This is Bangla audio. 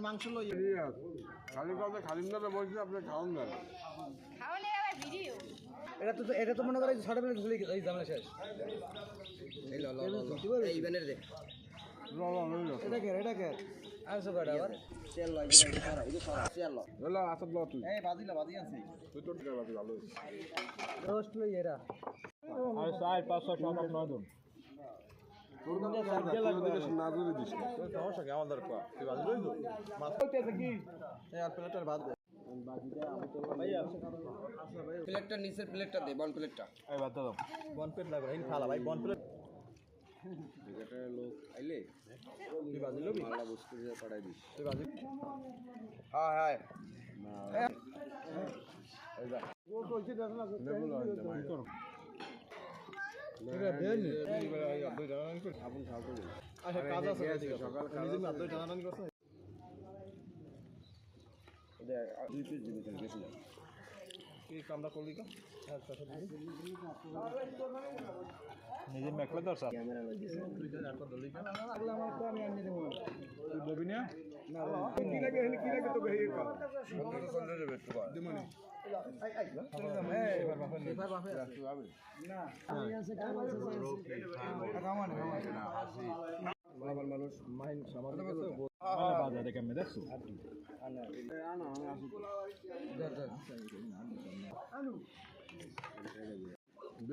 মাংস এটা তো এটা তো মনে করে ছটা মিনিট ধরে এই ঝামেলা শেষ এই ল ল ল ল। এই ইভেনের দে এটা কে এটা কে আনছো কয়টা আবার? সারা তেল ল ল তুই। এই বাদিলা বাদি আছে তুই তোর টাকা বাকি ভালো রোস্ট লই এরা। আর ছয় সাত আট নয় জন তোর কাছে না জুড়ে দিস সমস্যা কি? আমাদের কয়া তুই বাজি লইছো মাছ এই আর প্লেটার বাদ প্লেটটা নিচের প্লেটটা দে বন প্লেটটা। এই বাদ দাও। বন প্লেট লাগবে এই ফালা ভাই বন প্লেট। এটা লোক আইলে তুই বাজি লবি মালা বস্তু দিয়ে পাঠাই দিস। তুই বাজি হ্যাঁ হ্যাঁ। আচ্ছা কি কামটা করলি কা? নিজে মেকলে দর স্যার ক্যামেরা লাগিয়েছে দুইটা একটা দলি কা আগলা আমার তো আমি আনি দেব তুই ববি না কি লাগে কি লাগে তো বেহি কা দিমনি মানুষ মাইন বাজারে কেমনে দেখছ